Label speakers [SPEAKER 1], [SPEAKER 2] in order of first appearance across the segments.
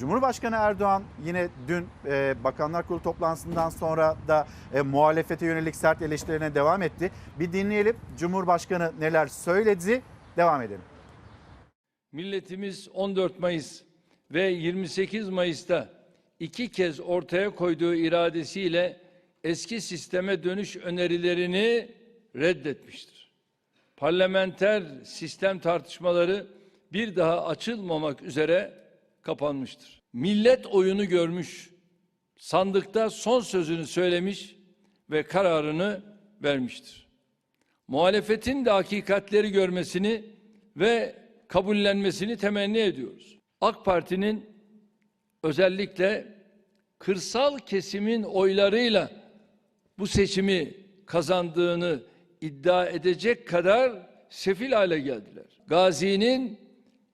[SPEAKER 1] Cumhurbaşkanı Erdoğan yine dün e, Bakanlar Kurulu toplantısından sonra da e, muhalefete yönelik sert eleştirilerine devam etti. Bir dinleyelim Cumhurbaşkanı neler söyledi devam edelim.
[SPEAKER 2] Milletimiz 14 Mayıs ve 28 Mayıs'ta iki kez ortaya koyduğu iradesiyle eski sisteme dönüş önerilerini reddetmiştir. Parlamenter sistem tartışmaları bir daha açılmamak üzere kapanmıştır. Millet oyunu görmüş, sandıkta son sözünü söylemiş ve kararını vermiştir muhalefetin de hakikatleri görmesini ve kabullenmesini temenni ediyoruz. AK Parti'nin özellikle kırsal kesimin oylarıyla bu seçimi kazandığını iddia edecek kadar sefil hale geldiler. Gazi'nin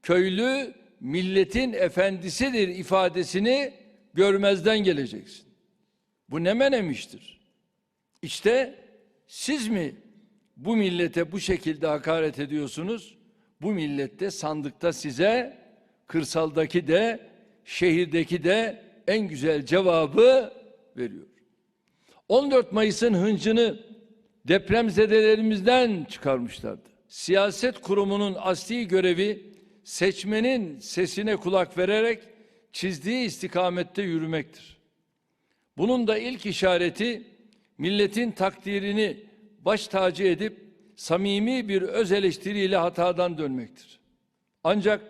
[SPEAKER 2] köylü milletin efendisidir ifadesini görmezden geleceksin. Bu ne menemiştir? İşte siz mi bu millete bu şekilde hakaret ediyorsunuz? Bu millette sandıkta size kırsaldaki de şehirdeki de en güzel cevabı veriyor. 14 Mayıs'ın hıncını depremzedelerimizden çıkarmışlardı. Siyaset kurumunun asli görevi seçmenin sesine kulak vererek çizdiği istikamette yürümektir. Bunun da ilk işareti milletin takdirini baş tacı edip samimi bir öz eleştiriyle hatadan dönmektir. Ancak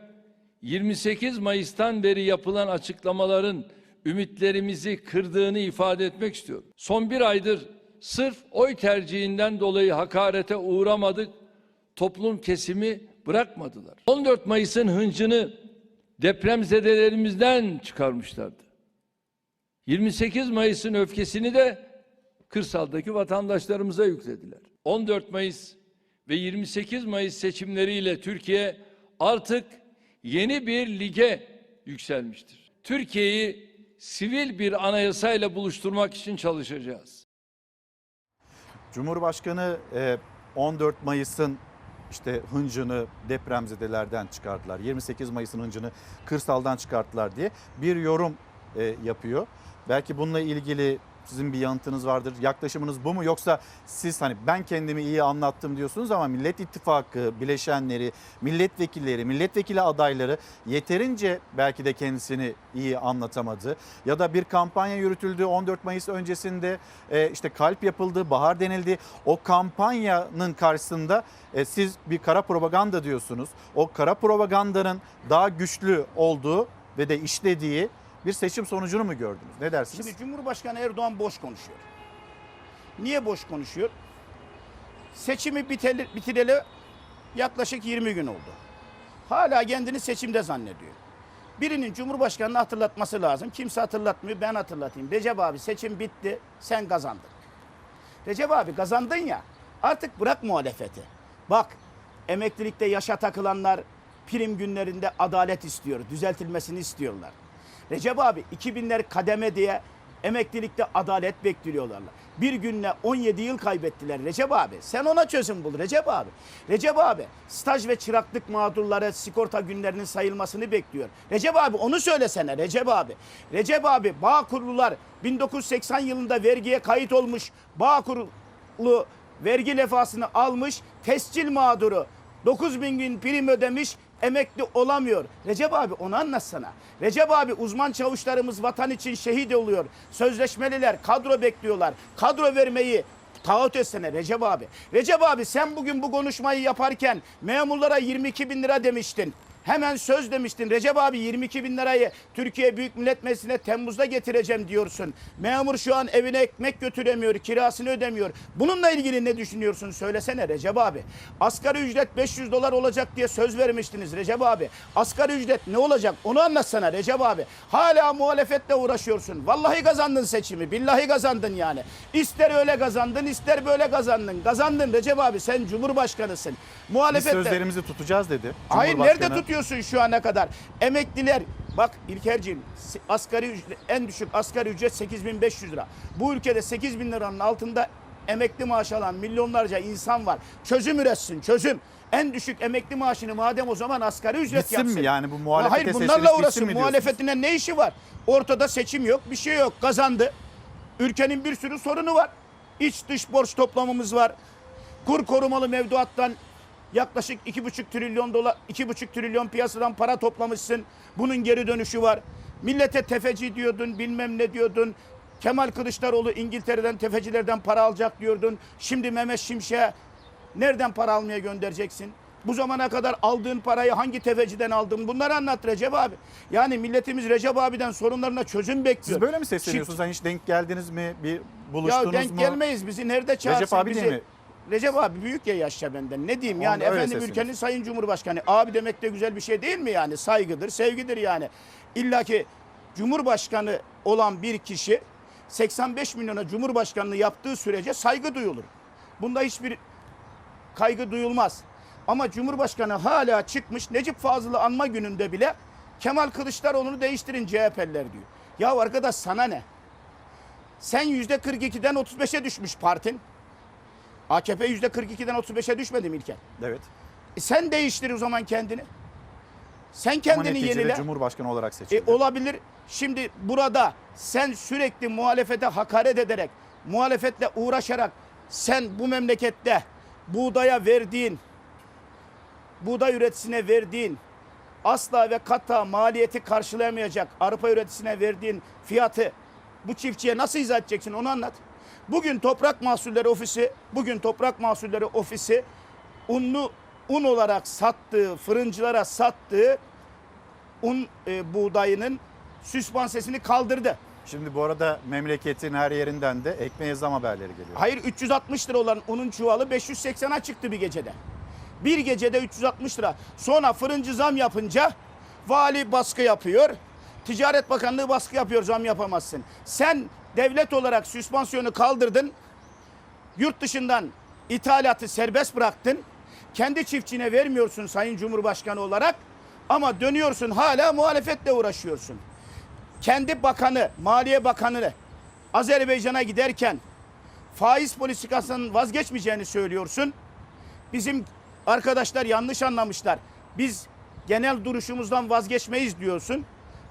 [SPEAKER 2] 28 Mayıs'tan beri yapılan açıklamaların ümitlerimizi kırdığını ifade etmek istiyorum. Son bir aydır sırf oy tercihinden dolayı hakarete uğramadık, toplum kesimi bırakmadılar. 14 Mayıs'ın hıncını depremzedelerimizden çıkarmışlardı. 28 Mayıs'ın öfkesini de kırsaldaki vatandaşlarımıza yüklediler. 14 Mayıs ve 28 Mayıs seçimleriyle Türkiye artık yeni bir lige yükselmiştir. Türkiye'yi sivil bir anayasayla buluşturmak için çalışacağız.
[SPEAKER 1] Cumhurbaşkanı e, 14 Mayıs'ın işte hıncını depremzedelerden çıkarttılar. 28 Mayıs'ın hıncını kırsaldan çıkarttılar diye bir yorum e, yapıyor. Belki bununla ilgili sizin bir yanıtınız vardır. Yaklaşımınız bu mu yoksa siz hani ben kendimi iyi anlattım diyorsunuz ama Millet İttifakı bileşenleri, milletvekilleri, milletvekili adayları yeterince belki de kendisini iyi anlatamadı. Ya da bir kampanya yürütüldü 14 Mayıs öncesinde e, işte kalp yapıldı, bahar denildi. O kampanyanın karşısında e, siz bir kara propaganda diyorsunuz. O kara propagandanın daha güçlü olduğu ve de işlediği bir seçim sonucunu mu gördünüz? Ne dersiniz?
[SPEAKER 3] Şimdi Cumhurbaşkanı Erdoğan boş konuşuyor. Niye boş konuşuyor? Seçimi biteli, bitireli yaklaşık 20 gün oldu. Hala kendini seçimde zannediyor. Birinin Cumhurbaşkanı'nı hatırlatması lazım. Kimse hatırlatmıyor, ben hatırlatayım. Recep abi seçim bitti, sen kazandın. Recep abi kazandın ya, artık bırak muhalefeti. Bak, emeklilikte yaşa takılanlar prim günlerinde adalet istiyor, düzeltilmesini istiyorlar. Recep abi 2000'ler kademe diye emeklilikte adalet bekliyorlar. Bir günle 17 yıl kaybettiler Recep abi. Sen ona çözüm bul Recep abi. Recep abi staj ve çıraklık mağdurları sigorta günlerinin sayılmasını bekliyor. Recep abi onu söylesene Recep abi. Recep abi bağ kurulular 1980 yılında vergiye kayıt olmuş bağ kurulu vergi lefasını almış tescil mağduru 9 bin gün prim ödemiş emekli olamıyor. Recep abi onu anlatsana. Recep abi uzman çavuşlarımız vatan için şehit oluyor. Sözleşmeliler kadro bekliyorlar. Kadro vermeyi taahhüt etsene Recep abi. Recep abi sen bugün bu konuşmayı yaparken memurlara 22 bin lira demiştin. Hemen söz demiştin Recep abi 22 bin lirayı Türkiye Büyük Millet Meclisi'ne Temmuz'da getireceğim diyorsun. Memur şu an evine ekmek götüremiyor, kirasını ödemiyor. Bununla ilgili ne düşünüyorsun söylesene Recep abi. Asgari ücret 500 dolar olacak diye söz vermiştiniz Recep abi. Asgari ücret ne olacak onu anlatsana Recep abi. Hala muhalefetle uğraşıyorsun. Vallahi kazandın seçimi, billahi kazandın yani. İster öyle kazandın, ister böyle kazandın. Kazandın Recep abi sen Cumhurbaşkanısın.
[SPEAKER 1] Biz
[SPEAKER 3] Muhalefetle...
[SPEAKER 1] sözlerimizi tutacağız dedi.
[SPEAKER 3] Hayır nerede
[SPEAKER 1] Cumhurbaşkanı.
[SPEAKER 3] Tutuyorsun şu ana kadar? Emekliler bak İlkerciğim asgari ücret, en düşük asgari ücret 8500 lira. Bu ülkede 8000 liranın altında emekli maaş alan milyonlarca insan var. Çözüm üretsin çözüm. En düşük emekli maaşını madem o zaman asgari ücret
[SPEAKER 1] Bitsin
[SPEAKER 3] yapsın.
[SPEAKER 1] mi yani bu muhalefete
[SPEAKER 3] Hayır bunlarla
[SPEAKER 1] diyorsunuz?
[SPEAKER 3] Muhalefetine ne işi var? Ortada seçim yok, bir şey yok. Kazandı. Ülkenin bir sürü sorunu var. İç dış borç toplamımız var. Kur korumalı mevduattan yaklaşık iki buçuk trilyon dolar, iki buçuk trilyon piyasadan para toplamışsın. Bunun geri dönüşü var. Millete tefeci diyordun, bilmem ne diyordun. Kemal Kılıçdaroğlu İngiltere'den tefecilerden para alacak diyordun. Şimdi Mehmet Şimşek'e nereden para almaya göndereceksin? Bu zamana kadar aldığın parayı hangi tefeciden aldın? Bunları anlat Recep abi. Yani milletimiz Recep abiden sorunlarına çözüm bekliyor.
[SPEAKER 1] Siz böyle mi sesleniyorsunuz? Hani hiç denk geldiniz mi? Bir
[SPEAKER 3] Ya
[SPEAKER 1] buluştunuz
[SPEAKER 3] denk
[SPEAKER 1] mu?
[SPEAKER 3] gelmeyiz bizi nerede çağırsın
[SPEAKER 1] Recep abi
[SPEAKER 3] bizi.
[SPEAKER 1] mi?
[SPEAKER 3] Recep abi büyük ya yaşça benden. Ne diyeyim yani
[SPEAKER 1] öyle
[SPEAKER 3] efendim ülkenin sayın cumhurbaşkanı. Abi demek de güzel bir şey değil mi yani? Saygıdır, sevgidir yani. İlla ki cumhurbaşkanı olan bir kişi 85 milyona cumhurbaşkanlığı yaptığı sürece saygı duyulur. Bunda hiçbir kaygı duyulmaz. Ama Cumhurbaşkanı hala çıkmış Necip Fazıl'ı anma gününde bile Kemal Kılıçdaroğlu'nu değiştirin CHP'liler diyor. Ya arkadaş sana ne? Sen yüzde 42'den 35'e düşmüş partin. AKP yüzde 42'den 35'e düşmedi mi İlker?
[SPEAKER 1] Evet.
[SPEAKER 3] E sen değiştir o zaman kendini. Sen kendini yenile.
[SPEAKER 1] Cumhurbaşkanı olarak
[SPEAKER 3] E,
[SPEAKER 1] seçildi.
[SPEAKER 3] olabilir. Şimdi burada sen sürekli muhalefete hakaret ederek, muhalefetle uğraşarak sen bu memlekette buğdaya verdiğin, buğday üreticisine verdiğin asla ve kata maliyeti karşılayamayacak arpa üreticisine verdiğin fiyatı bu çiftçiye nasıl izah edeceksin onu anlat. Bugün Toprak Mahsulleri Ofisi, bugün Toprak Mahsulleri Ofisi unlu un olarak sattığı, fırıncılara sattığı un e, buğdayının süspansesini kaldırdı.
[SPEAKER 1] Şimdi bu arada memleketin her yerinden de ekmeğe zam haberleri geliyor.
[SPEAKER 3] Hayır 360 lira olan unun çuvalı 580'a çıktı bir gecede. Bir gecede 360 lira. Sonra fırıncı zam yapınca vali baskı yapıyor. Ticaret Bakanlığı baskı yapıyor zam yapamazsın. Sen devlet olarak süspansiyonu kaldırdın. Yurt dışından ithalatı serbest bıraktın. Kendi çiftçine vermiyorsun Sayın Cumhurbaşkanı olarak. Ama dönüyorsun hala muhalefetle uğraşıyorsun. Kendi bakanı, Maliye Bakanı Azerbaycan'a giderken faiz politikasının vazgeçmeyeceğini söylüyorsun. Bizim arkadaşlar yanlış anlamışlar. Biz genel duruşumuzdan vazgeçmeyiz diyorsun.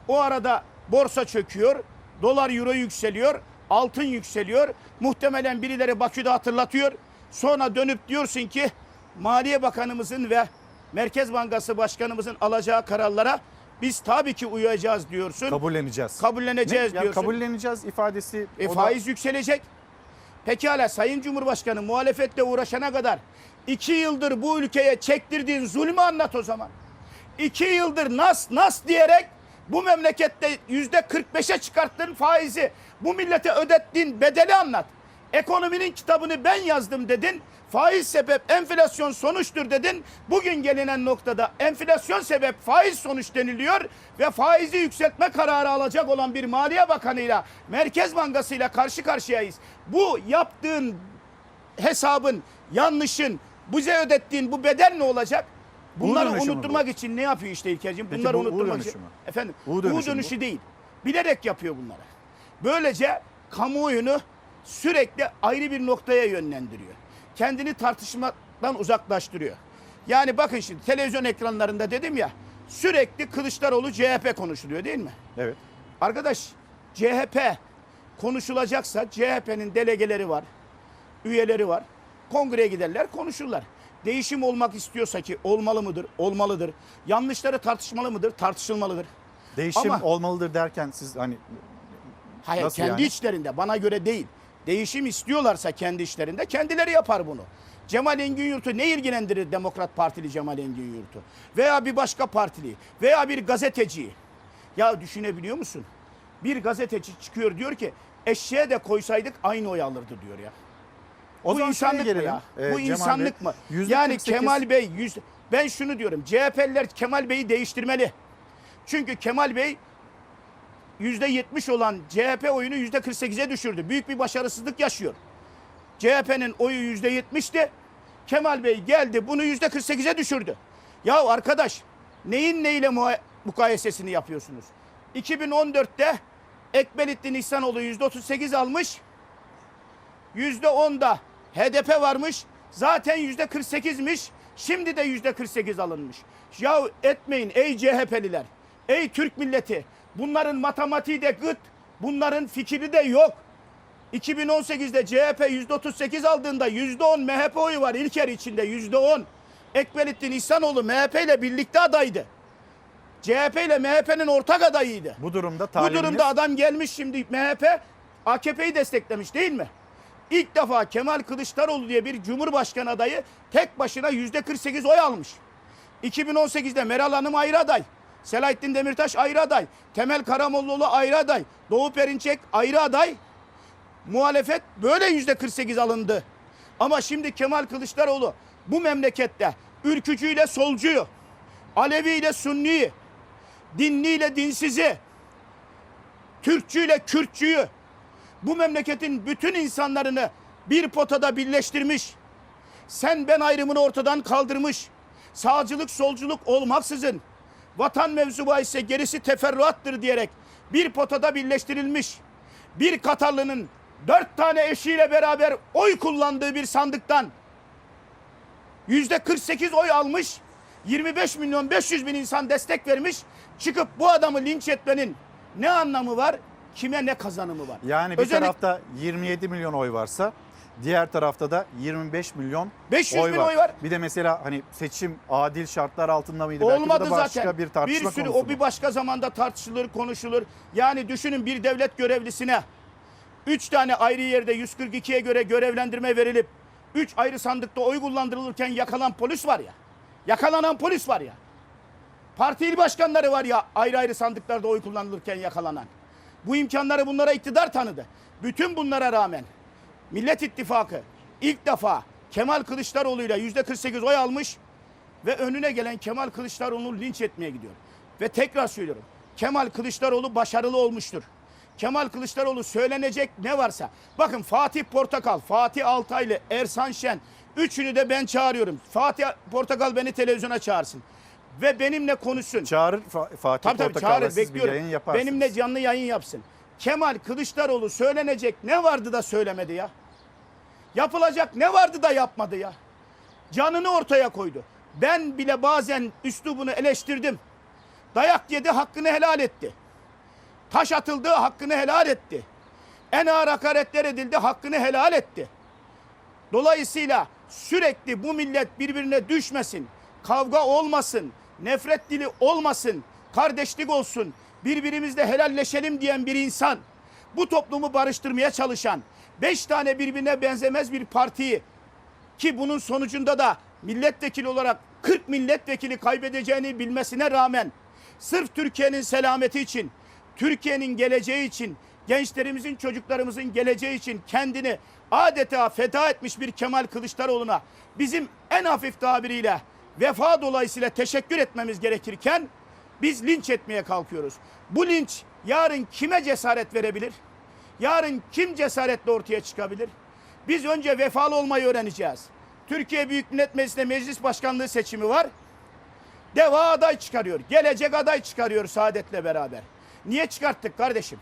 [SPEAKER 3] O arada borsa çöküyor, dolar euro yükseliyor, altın yükseliyor. Muhtemelen birileri Bakü'de hatırlatıyor. Sonra dönüp diyorsun ki Maliye Bakanımızın ve Merkez Bankası Başkanımızın alacağı kararlara biz tabii ki uyacağız diyorsun.
[SPEAKER 1] Kabulleneceğiz.
[SPEAKER 3] Kabulleneceğiz
[SPEAKER 1] Ne? Ya
[SPEAKER 3] diyorsun.
[SPEAKER 1] kabulleneceğiz ifadesi.
[SPEAKER 3] E,
[SPEAKER 1] o da-
[SPEAKER 3] faiz yükselecek. Pekala Sayın Cumhurbaşkanı muhalefetle uğraşana kadar iki yıldır bu ülkeye çektirdiğin zulmü anlat o zaman. İki yıldır nas nas diyerek bu memlekette yüzde 45'e çıkarttığın faizi bu millete ödettiğin bedeli anlat. Ekonominin kitabını ben yazdım dedin. Faiz sebep enflasyon sonuçtur dedin. Bugün gelinen noktada enflasyon sebep faiz sonuç deniliyor ve faizi yükseltme kararı alacak olan bir Maliye Bakanı'yla Merkez Bankası'yla karşı karşıyayız. Bu yaptığın hesabın, yanlışın, bize ödettiğin bu bedel ne olacak? Bunları
[SPEAKER 1] dönüşü mü
[SPEAKER 3] unutturmak için ne yapıyor işte İlker'cim?
[SPEAKER 1] Peki
[SPEAKER 3] Bunları
[SPEAKER 1] bu U
[SPEAKER 3] unutturmak
[SPEAKER 1] dönüşü
[SPEAKER 3] için.
[SPEAKER 1] mü?
[SPEAKER 3] Efendim,
[SPEAKER 1] U
[SPEAKER 3] U
[SPEAKER 1] dönüşü
[SPEAKER 3] dönüşü,
[SPEAKER 1] mü bu?
[SPEAKER 3] değil. Bilerek yapıyor bunları. Böylece kamuoyunu sürekli ayrı bir noktaya yönlendiriyor. Kendini tartışmadan uzaklaştırıyor. Yani bakın şimdi televizyon ekranlarında dedim ya sürekli Kılıçdaroğlu CHP konuşuluyor değil mi?
[SPEAKER 1] Evet.
[SPEAKER 3] Arkadaş CHP konuşulacaksa CHP'nin delegeleri var, üyeleri var. Kongreye giderler konuşurlar. Değişim olmak istiyorsa ki olmalı mıdır? Olmalıdır. Yanlışları tartışmalı mıdır? Tartışılmalıdır.
[SPEAKER 1] Değişim
[SPEAKER 3] Ama-
[SPEAKER 1] olmalıdır derken siz hani
[SPEAKER 3] Hayır
[SPEAKER 1] Nasıl
[SPEAKER 3] kendi
[SPEAKER 1] yani?
[SPEAKER 3] içlerinde bana göre değil. Değişim istiyorlarsa kendi işlerinde kendileri yapar bunu. Cemal Engin Yurt'u ne ilgilendirir Demokrat Partili Cemal Engin Yurt'u? Veya bir başka partili veya bir gazeteciyi. Ya düşünebiliyor musun? Bir gazeteci çıkıyor diyor ki eşeğe de koysaydık aynı oy alırdı diyor ya.
[SPEAKER 1] O
[SPEAKER 3] Bu insanlık mı ya?
[SPEAKER 1] Ee,
[SPEAKER 3] Bu
[SPEAKER 1] Cemal
[SPEAKER 3] insanlık
[SPEAKER 1] Bey,
[SPEAKER 3] mı? Yani
[SPEAKER 1] 48
[SPEAKER 3] Kemal Bey yüz, ben şunu diyorum. CHP'liler Kemal Bey'i değiştirmeli. Çünkü Kemal Bey yüzde 70 olan CHP oyunu yüzde 48'e düşürdü. Büyük bir başarısızlık yaşıyor. CHP'nin oyu yüzde 70'ti. Kemal Bey geldi bunu yüzde 48'e düşürdü. Ya arkadaş neyin neyle mukayesesini yapıyorsunuz? 2014'te Ekmelettin İhsanoğlu yüzde 38 almış. Yüzde 10'da HDP varmış. Zaten yüzde 48'miş. Şimdi de yüzde 48 alınmış. Ya etmeyin ey CHP'liler, ey Türk milleti. Bunların matematiği de gıt, bunların fikri de yok. 2018'de CHP yüzde 38 aldığında yüzde 10 MHP oyu var İlker içinde yüzde 10. Ekbelettin İhsanoğlu MHP ile birlikte adaydı. CHP ile MHP'nin ortak adayıydı.
[SPEAKER 1] Bu durumda
[SPEAKER 3] Bu durumda adam gelmiş şimdi MHP AKP'yi desteklemiş değil mi? İlk defa Kemal Kılıçdaroğlu diye bir cumhurbaşkanı adayı tek başına yüzde 48 oy almış. 2018'de Meral Hanım ayrı aday. Selahattin Demirtaş ayrı aday. Temel Karamollaoğlu ayrı aday. Doğu Perinçek ayrı aday. Muhalefet böyle yüzde 48 alındı. Ama şimdi Kemal Kılıçdaroğlu bu memlekette ülkücüyle solcuyu, Aleviyle Sunni'yi, dinliyle dinsizi, Türkçüyle Kürtçüyü, bu memleketin bütün insanlarını bir potada birleştirmiş. Sen ben ayrımını ortadan kaldırmış. Sağcılık solculuk olmaksızın vatan mevzu ise gerisi teferruattır diyerek bir potada birleştirilmiş. Bir Katarlı'nın dört tane eşiyle beraber oy kullandığı bir sandıktan yüzde 48 oy almış. 25 milyon 500 bin insan destek vermiş. Çıkıp bu adamı linç etmenin ne anlamı var? Kime ne kazanımı var?
[SPEAKER 1] yani bir
[SPEAKER 3] Özellik-
[SPEAKER 1] tarafta 27 milyon oy varsa diğer tarafta da 25 milyon
[SPEAKER 3] 500
[SPEAKER 1] oy
[SPEAKER 3] bin
[SPEAKER 1] var.
[SPEAKER 3] oy var.
[SPEAKER 1] Bir de mesela hani seçim adil şartlar altında mıydı? Belki bu
[SPEAKER 3] Olmadı
[SPEAKER 1] da başka
[SPEAKER 3] zaten.
[SPEAKER 1] bir tartışma
[SPEAKER 3] sürü
[SPEAKER 1] konusu.
[SPEAKER 3] o bir başka zamanda tartışılır, konuşulur. Yani düşünün bir devlet görevlisine 3 tane ayrı yerde 142'ye göre görevlendirme verilip 3 ayrı sandıkta oy kullandırılırken yakalan polis var ya. Yakalanan polis var ya. Parti il başkanları var ya ayrı ayrı sandıklarda oy kullanılırken yakalanan. Bu imkanları bunlara iktidar tanıdı. Bütün bunlara rağmen Millet İttifakı ilk defa Kemal Kılıçdaroğlu'yla yüzde 48 oy almış ve önüne gelen Kemal Kılıçdaroğlu'nu linç etmeye gidiyor. Ve tekrar söylüyorum. Kemal Kılıçdaroğlu başarılı olmuştur. Kemal Kılıçdaroğlu söylenecek ne varsa. Bakın Fatih Portakal, Fatih Altaylı, Ersan Şen. Üçünü de ben çağırıyorum. Fatih Portakal beni televizyona çağırsın. Ve benimle konuşsun.
[SPEAKER 1] Çağırır Fa- Fatih
[SPEAKER 3] Tabii tabii
[SPEAKER 1] Portakal'la
[SPEAKER 3] çağırır
[SPEAKER 1] siz bir
[SPEAKER 3] bekliyorum.
[SPEAKER 1] yayın yaparsınız.
[SPEAKER 3] Benimle canlı yayın yapsın. Kemal Kılıçdaroğlu söylenecek ne vardı da söylemedi ya? Yapılacak ne vardı da yapmadı ya? Canını ortaya koydu. Ben bile bazen üslubunu eleştirdim. Dayak yedi hakkını helal etti. Taş atıldı hakkını helal etti. En ağır hakaretler edildi hakkını helal etti. Dolayısıyla sürekli bu millet birbirine düşmesin, kavga olmasın, nefret dili olmasın, kardeşlik olsun, birbirimizle helalleşelim diyen bir insan, bu toplumu barıştırmaya çalışan, beş tane birbirine benzemez bir partiyi ki bunun sonucunda da milletvekili olarak 40 milletvekili kaybedeceğini bilmesine rağmen sırf Türkiye'nin selameti için, Türkiye'nin geleceği için, gençlerimizin, çocuklarımızın geleceği için kendini adeta feda etmiş bir Kemal Kılıçdaroğlu'na bizim en hafif tabiriyle vefa dolayısıyla teşekkür etmemiz gerekirken biz linç etmeye kalkıyoruz. Bu linç yarın kime cesaret verebilir? Yarın kim cesaretle ortaya çıkabilir? Biz önce vefalı olmayı öğreneceğiz. Türkiye Büyük Millet Meclisi'nde meclis başkanlığı seçimi var. Deva aday çıkarıyor. Gelecek aday çıkarıyor Saadet'le beraber. Niye çıkarttık kardeşim?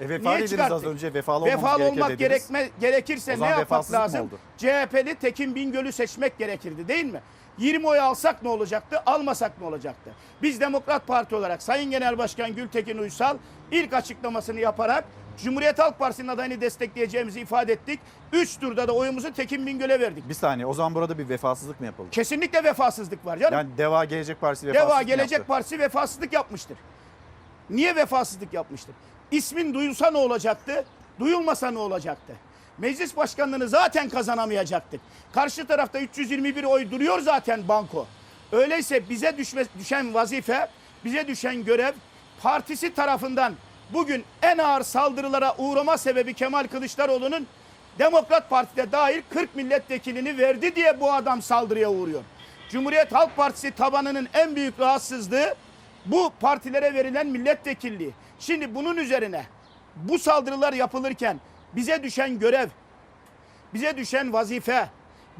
[SPEAKER 1] E, vefa
[SPEAKER 3] Niye çıkarttık?
[SPEAKER 1] az önce vefalı
[SPEAKER 3] Vefalı olmak gerekme, gerekirse ne yapmak lazım? CHP'li Tekin Bingöl'ü seçmek gerekirdi değil mi? 20 oy alsak ne olacaktı, almasak ne olacaktı? Biz Demokrat Parti olarak Sayın Genel Başkan Gültekin Uysal ilk açıklamasını yaparak Cumhuriyet Halk Partisi'nin adayını destekleyeceğimizi ifade ettik. 3 turda da oyumuzu Tekin Bingöl'e verdik.
[SPEAKER 1] Bir saniye o zaman burada bir vefasızlık mı yapıldı?
[SPEAKER 3] Kesinlikle vefasızlık var canım.
[SPEAKER 1] Yani Deva Gelecek Partisi vefasızlık
[SPEAKER 3] Deva Gelecek
[SPEAKER 1] yaptı?
[SPEAKER 3] Partisi vefasızlık yapmıştır. Niye vefasızlık yapmıştır? İsmin duyulsa ne olacaktı? Duyulmasa ne olacaktı? Meclis başkanlığını zaten kazanamayacaktık. Karşı tarafta 321 oy duruyor zaten banko. Öyleyse bize düşme, düşen vazife, bize düşen görev partisi tarafından bugün en ağır saldırılara uğrama sebebi Kemal Kılıçdaroğlu'nun Demokrat Parti'de dahil 40 milletvekilini verdi diye bu adam saldırıya uğruyor. Cumhuriyet Halk Partisi tabanının en büyük rahatsızlığı bu partilere verilen milletvekilliği. Şimdi bunun üzerine bu saldırılar yapılırken bize düşen görev, bize düşen vazife,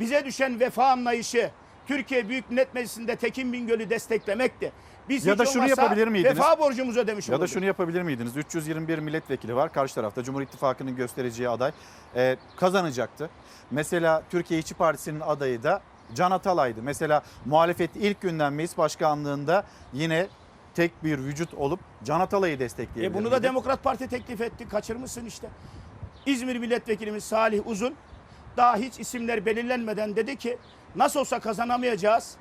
[SPEAKER 3] bize düşen vefa anlayışı Türkiye Büyük Millet Meclisi'nde Tekin Bingöl'ü desteklemekti. Biz
[SPEAKER 1] Ya da şunu yapabilir miydiniz?
[SPEAKER 3] Vefa borcumuzu ödemiş
[SPEAKER 1] Ya da
[SPEAKER 3] olurduk.
[SPEAKER 1] şunu yapabilir miydiniz? 321 milletvekili var karşı tarafta. Cumhur İttifakı'nın göstereceği aday e, kazanacaktı. Mesela Türkiye İşçi Partisi'nin adayı da Can Atalay'dı. Mesela muhalefet ilk günden meclis başkanlığında yine tek bir vücut olup Can Atalay'ı destekleyebilir.
[SPEAKER 3] E bunu da? Demokrat Parti teklif etti. Kaçırmışsın işte. İzmir Milletvekilimiz Salih Uzun daha hiç isimler belirlenmeden dedi ki nasıl olsa kazanamayacağız.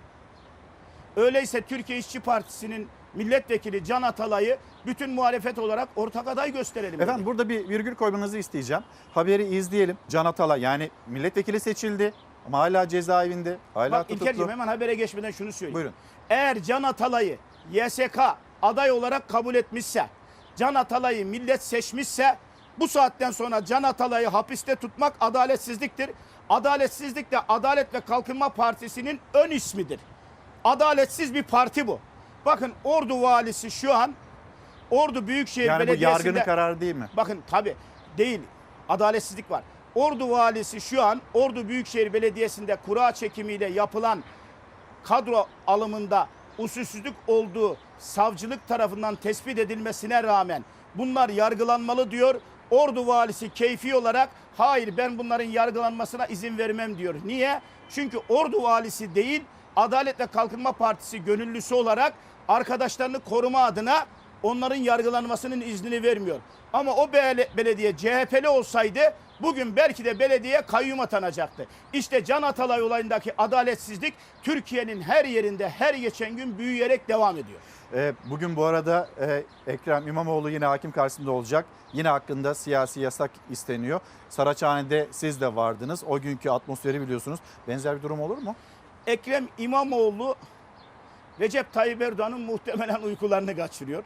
[SPEAKER 3] Öyleyse Türkiye İşçi Partisi'nin milletvekili Can Atalay'ı bütün muhalefet olarak ortak aday gösterelim. dedi.
[SPEAKER 1] Efendim burada bir virgül koymanızı isteyeceğim. Haberi izleyelim. Can Atalay yani milletvekili seçildi ama hala cezaevinde. Hala
[SPEAKER 3] Bak
[SPEAKER 1] tutuklu.
[SPEAKER 3] İlker'cim hemen habere geçmeden şunu söyleyeyim.
[SPEAKER 1] Buyurun.
[SPEAKER 3] Eğer Can Atalay'ı YSK aday olarak kabul etmişse, Can Atalay'ı millet seçmişse bu saatten sonra Can Atalay'ı hapiste tutmak adaletsizliktir. Adaletsizlik de Adalet ve Kalkınma Partisi'nin ön ismidir. Adaletsiz bir parti bu. Bakın Ordu valisi şu an Ordu Büyükşehir
[SPEAKER 1] Yani bu
[SPEAKER 3] Belediyesi'nde...
[SPEAKER 1] yargının kararı değil mi?
[SPEAKER 3] Bakın tabi değil. Adaletsizlik var. Ordu valisi şu an Ordu Büyükşehir Belediyesi'nde kura çekimiyle yapılan kadro alımında usulsüzlük olduğu savcılık tarafından tespit edilmesine rağmen bunlar yargılanmalı diyor. Ordu valisi keyfi olarak hayır ben bunların yargılanmasına izin vermem diyor. Niye? Çünkü Ordu valisi değil Adalet ve Kalkınma Partisi gönüllüsü olarak arkadaşlarını koruma adına onların yargılanmasının iznini vermiyor. Ama o bele- belediye CHP'li olsaydı bugün belki de belediye kayyum atanacaktı. İşte Can Atalay olayındaki adaletsizlik Türkiye'nin her yerinde her geçen gün büyüyerek devam ediyor.
[SPEAKER 1] Ee, bugün bu arada e, Ekrem İmamoğlu yine hakim karşısında olacak. Yine hakkında siyasi yasak isteniyor. Saraçhane'de siz de vardınız. O günkü atmosferi biliyorsunuz. Benzer bir durum olur mu?
[SPEAKER 3] Ekrem İmamoğlu Recep Tayyip Erdoğan'ın muhtemelen uykularını kaçırıyor.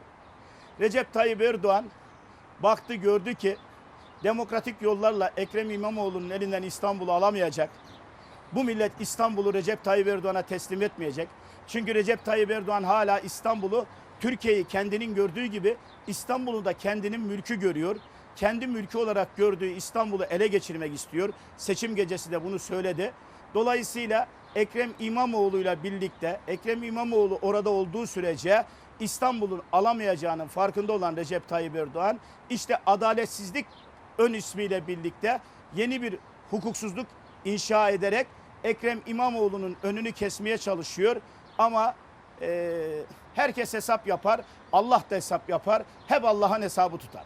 [SPEAKER 3] Recep Tayyip Erdoğan baktı gördü ki demokratik yollarla Ekrem İmamoğlu'nun elinden İstanbul'u alamayacak. Bu millet İstanbul'u Recep Tayyip Erdoğan'a teslim etmeyecek. Çünkü Recep Tayyip Erdoğan hala İstanbul'u Türkiye'yi kendinin gördüğü gibi İstanbul'u da kendinin mülkü görüyor. Kendi mülkü olarak gördüğü İstanbul'u ele geçirmek istiyor. Seçim gecesi de bunu söyledi. Dolayısıyla Ekrem İmamoğlu'yla birlikte Ekrem İmamoğlu orada olduğu sürece İstanbul'un alamayacağının farkında olan Recep Tayyip Erdoğan işte adaletsizlik ön ismiyle birlikte yeni bir hukuksuzluk inşa ederek Ekrem İmamoğlu'nun önünü kesmeye çalışıyor. Ama eee, herkes hesap yapar, Allah da hesap yapar, hep Allah'ın hesabı tutar.